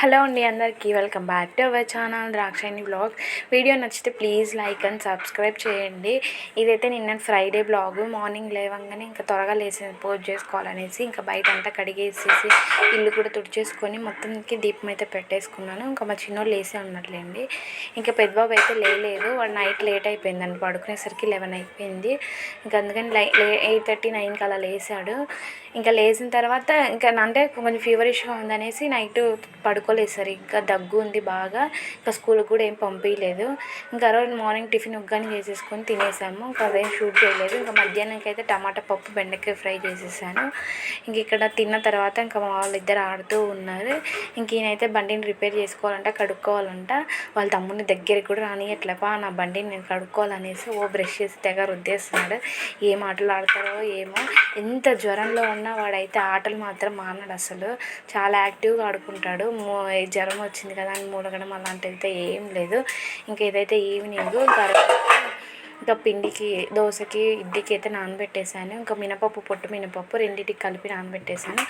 Hello అండి అందరికీ welcome back to our channel Drakshayani blog video నచ్చితే ప్లీజ్ లైక్ అండ్ సబ్స్క్రైబ్ చేయండి. ఇదైతే నిన్న ఫ్రైడే బ్లాగ్. మార్నింగ్ లేవంగానే ఇంకా త్వరగా లేసి పోస్ట్ చేసుకోవాలనేసి ఇంకా బయట అంతా కడిగేసేసి ఇల్లు కూడా తుడిచేసుకొని మొత్తంకి దీపం అయితే పెట్టేసుకున్నాను. ఇంకా మా చిన్నోళ్ళు లేసే ఉన్నట్లేండి. ఇంకా పెద్దబాబు అయితే లేలేదు. వాడు నైట్ లేట్ అయిపోయిందండి. పడుకునేసరికి లెవెన్ అయిపోయింది. ఇంకా అందుకని లై ఎయిట్ థర్టీ నైన్కి అలా లేసాడు. ఇంకా లేచిన తర్వాత ఇంకా అంటే కొంచెం ఫీవరిష్గా ఉందనేసి నైట్ సరి. ఇంకా దగ్గు ఉంది బాగా. ఇంకా స్కూల్కి కూడా ఏం పంపించలేదు ఇంకా రోజు మార్నింగ్ టిఫిన్ ఉగ్గాని చేసేసుకొని తినేసాము. ఇంకా అదేం షూట్ చేయలేదు. ఇంకా మధ్యాహ్నంకి అయితే టమాటా పప్పు బెండకాయ ఫ్రై చేసేసాను. ఇంక ఇక్కడ తిన్న తర్వాత ఇంకా మా వాళ్ళిద్దరు ఆడుతూ ఉన్నారు. ఇంక ఈయనైతే బండిని రిపేర్ చేసుకోవాలంట కడుక్కోవాలంట. వాళ్ళ తమ్ముడిని దగ్గరికి కూడా రానియట్లేపా నా బండిని నేను కడుక్కోవాలనేసి ఓ బ్రష్ చేసి తెగ రుద్దేస్తున్నాడు. ఏం ఆటలు ఆడతారో ఏమో. ఎంత జ్వరంలో ఉన్నా వాడైతే ఆటలు మాత్రం మానడు అసలు. చాలా యాక్టివ్గా ఆడుకుంటాడు. మో జ్వరం వచ్చింది కదా అని మూలగడం అలాంటిది అయితే ఏం లేదు. ఇంకా ఇదైతే ఈవినింగ్ ఇంకా ఇంకా పిండికి దోశకి ఇడ్లీకి అయితే నానబెట్టేసాను ఇంకా మినపప్పు పొట్టు మినపప్పు రెండింటికి కలిపి నానబెట్టేసాను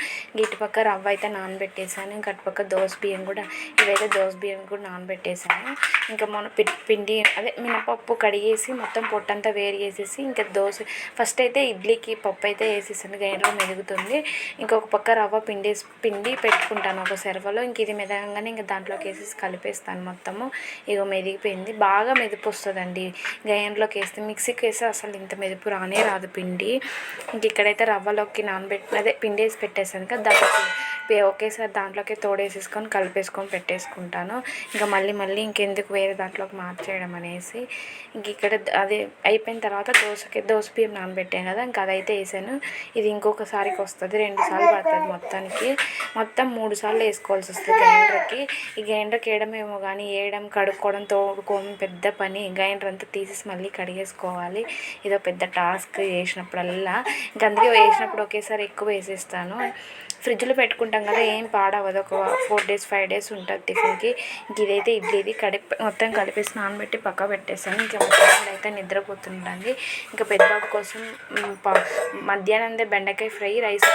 ఇటుపక్క రవ్వ అయితే నానబెట్టేసాను ఇంకా అటుపక్క దోశ బియ్యం కూడా ఇవైతే దోశ బియ్యం కూడా నానబెట్టేసాను ఇంకా మన పిండి అదే మినపప్పు కడిగేసి మొత్తం పొట్టంతా వేరు చేసేసి ఇంకా దోశ ఫస్ట్ అయితే ఇడ్లీకి పప్పు అయితే వేసేసాను. గైన్లో మెదుగుతుంది. ఇంకొక పక్క రవ్వ పిండి పిండి పెట్టుకుంటాను ఒక సెరవలో. ఇంక ఇది మెదగంగానే ఇంకా దాంట్లోకి వేసేసి కలిపేస్తాను మొత్తము. ఇగో మెదిగిపోయింది. బాగా మెదుపు వస్తుందండి. గైన్లోకి వేస్తే మిక్సీకి వేస్తే అసలు ఇంత మెదుపు రానే రాదు పిండి. ఇంక ఇక్కడైతే రవ్వలోకి నానబెట్టిన అదే పిండి వేసి పెట్టేసాను కదా దానికి ఒకేసారి దాంట్లోకి తోడేసేసుకొని కలిపేసుకొని పెట్టేసుకుంటాను. ఇంకా మళ్ళీ మళ్ళీ ఇంకెందుకు వేరే దాంట్లోకి మార్చేయడం అనేసి ఇంక ఇక్కడ అదే అయిపోయిన తర్వాత దోశకి దోశ బియ్యం నానబెట్టాను కదా ఇంకా అదైతే వేసాను. ఇది ఇంకొకసారికి వస్తుంది రెండు సార్లు పడుతుంది మొత్తానికి. మొత్తం మూడు సార్లు వేసుకోవాల్సి వస్తుంది గ్రైండర్కి. ఈ గ్రైండర్కి వేయడమేమో కానీ వేయడం కడుక్కోవడం తోడుకోవడం పెద్ద పని. గ్రైండర్ అంతా తీసేసి మళ్ళీ కడిగేసుకోవాలి. ఇదో పెద్ద టాస్క్ వేసినప్పుడల్లా. ఇంకా అందుకే వేసినప్పుడు ఒకేసారి ఎక్కువ వేసేస్తాను. ఫ్రిడ్జ్లో పెట్టుకుంటాం కదా ఏం పాడవదు ఒక ఫోర్ డేస్ ఫైవ్ డేస్ ఉంటుంది టిఫిన్కి. ఇంక ఇదైతే ఇడ్లీది కడిపి మొత్తం కలిపేసి నానబెట్టి పక్క పెట్టేసాను. ఇంకా మధ్యాహ్నం అయితే నిద్రపోతుంటుంది. ఇంకా పెద్దబాబు కోసం మధ్యాహ్నం బెండకాయ ఫ్రై రైస్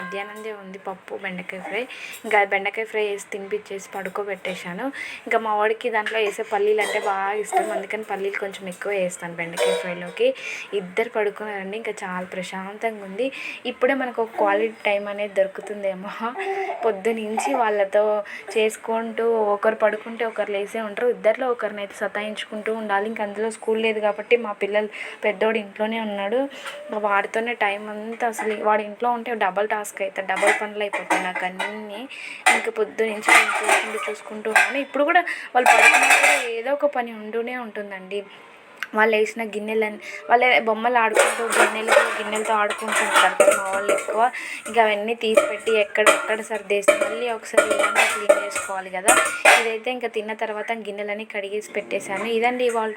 మధ్యాహ్నందే ఉంది పప్పు బెండకాయ ఫ్రై. ఇంకా బెండకాయ ఫ్రై వేసి తినిపించేసి పడుకోబెట్టేశాను. ఇంకా మా వాడికి దాంట్లో వేసే పల్లీలు అంటే బాగా ఇష్టం. అందుకని పల్లీలు కొంచెం ఎక్కువ వేస్తాను బెండకాయ ఫ్రైలోకి. ఇద్దరు పడుకున్నారండి. ఇంకా చాలా ప్రశాంతంగా ఉంది. ఇప్పుడే మనకు ఒక క్వాలిటీ టైం అనేది దొరుకుతుందేమో. పొద్దునుంచి వాళ్ళతో చేసుకుంటూ ఒకరు పడుకుంటే ఒకరు లేసే ఉంటారు. ఇద్దరిలో ఒకరినైతే సతాయించుకుంటూ ఉండాలి. ఇంకా అందులో స్కూల్ లేదు కాబట్టి మా పిల్లలు పెద్దోడు ఇంట్లోనే ఉన్నాడు. వాడితోనే టైం అంతా అసలు వాడి ఇంట్లో ఉంటే డబల్ టాస్క్ అయితే డబల్ పనులు అయిపోతాయి నాకు అన్నీ. ఇంకా పొద్దు నుంచి చూసుకుంటూ చూసుకుంటూ ఉన్నాను. ఇప్పుడు కూడా వాళ్ళు పడుకున్నప్పుడు ఏదో ఒక పని ఉంటూనే ఉంటుందండి. వాళ్ళు వేసిన గిన్నెలని వాళ్ళ బొమ్మలు ఆడుకుంటూ గిన్నెలు గిన్నెలతో ఆడుకుంటూ ఉంటారు మా వాళ్ళు ఎక్కువ. ఇంకా అవన్నీ తీసి పెట్టి ఎక్కడెక్కడ సర్దేసి మళ్ళీ ఒకసారి ఇవన్నీ క్లీన్ చేసుకోవాలి కదా. ఇదైతే ఇంకా తిన్న తర్వాత గిన్నెలని కడిగేసి పెట్టేశాను. ఇదండి ఇవాళ